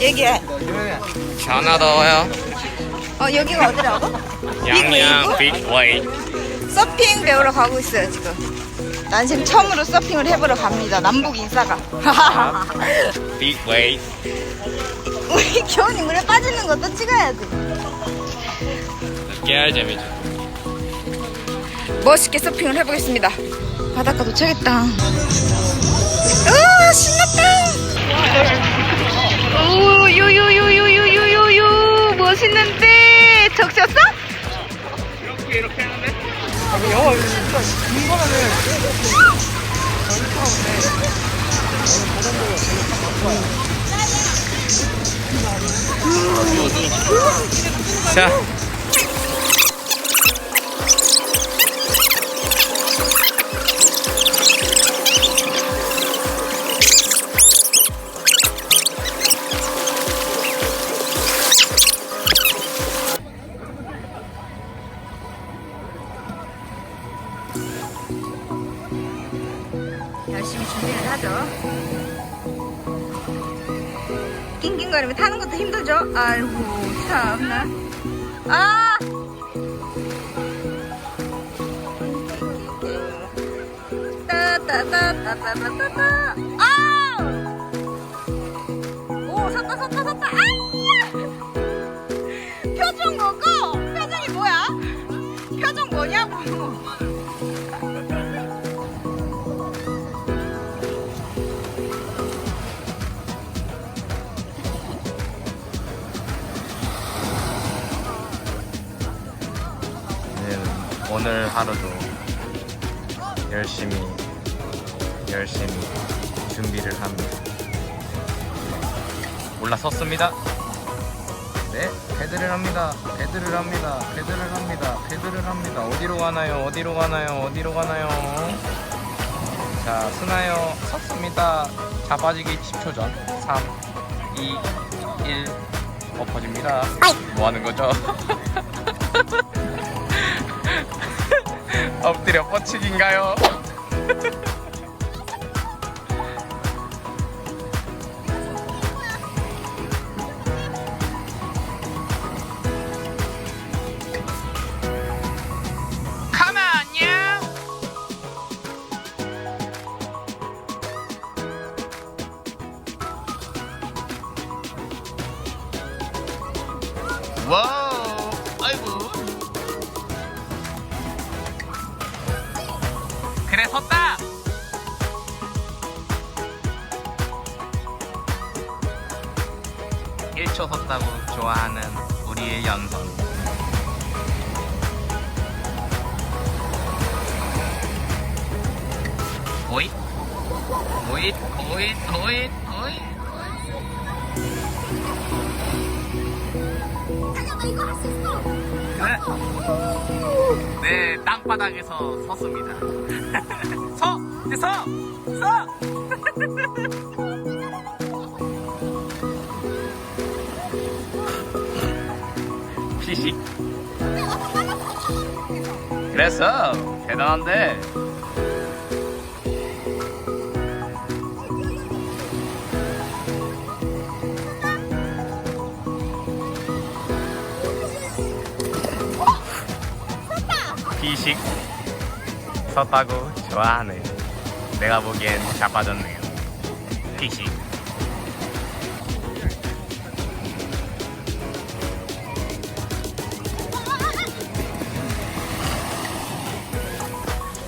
얘기해. 더요. 어, 여기가 어디라고? 양양 빅 웨이. 서핑 배우러 가고 있어요, 지금. 난 지금 처음으로 서핑을 해보러 갑니다. 남북 인사가. 빅 웨이. 우리 겨운이 물에 빠지는 것도 찍어야지. 깨알 재미죠. 멋있게 서핑을 해보겠습니다. 바닷가 도착했다. 으아, 신났다. 이게 영어 진짜 긴 거면은 연습하는데 저는 저정도로 별로 안 좋아요. 자. 열심히 준비를 하죠. 낑낑거리면 타는 것도 힘들죠? 아이고, 참나. 아! 따따따따따따따. 아! 섰다. 아! 표정 뭐고? 표정이 뭐야? 표정 뭐냐고. 오늘 하루도 열심히 열심히 준비를 합니다. 올라섰습니다. 네, 배드를 합니다. 배드를 합니다. 배드를 합니다. 배드를 합니다. 어디로 가나요? 어디로 가나요? 어디로 가나요? 자, 스나요. 섰습니다. 자빠지기 10초 전. 3, 2, 1. 엎어집니다. 뭐 하는 거죠? 엎드려 뻗치기인가요? 가만요. 와 그래 섰다. 일초 섰다고 좋아하는 우리의 연선. 오잇, 오잇, 오잇, 오잇, 오잇. 네. 네, 땅바닥에서 섰습니다. 서! 이제 서! 서! 피식. 그래서 대단한데. 피식 섰다고 좋아하네. 내가 보기엔 자빠졌네요. 피식.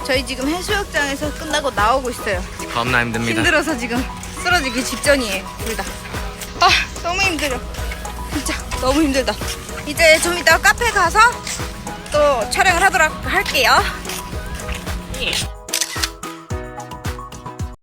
저희 지금 해수욕장에서 끝나고 나오고 있어요. 겁나 힘듭니다. 힘들어서 지금 쓰러지기 직전이에요. 둘 다. 아, 너무 힘들어. 진짜 너무 힘들다. 이제 좀 이따 카페 가서 또 촬영을 하도록 할게요. 예.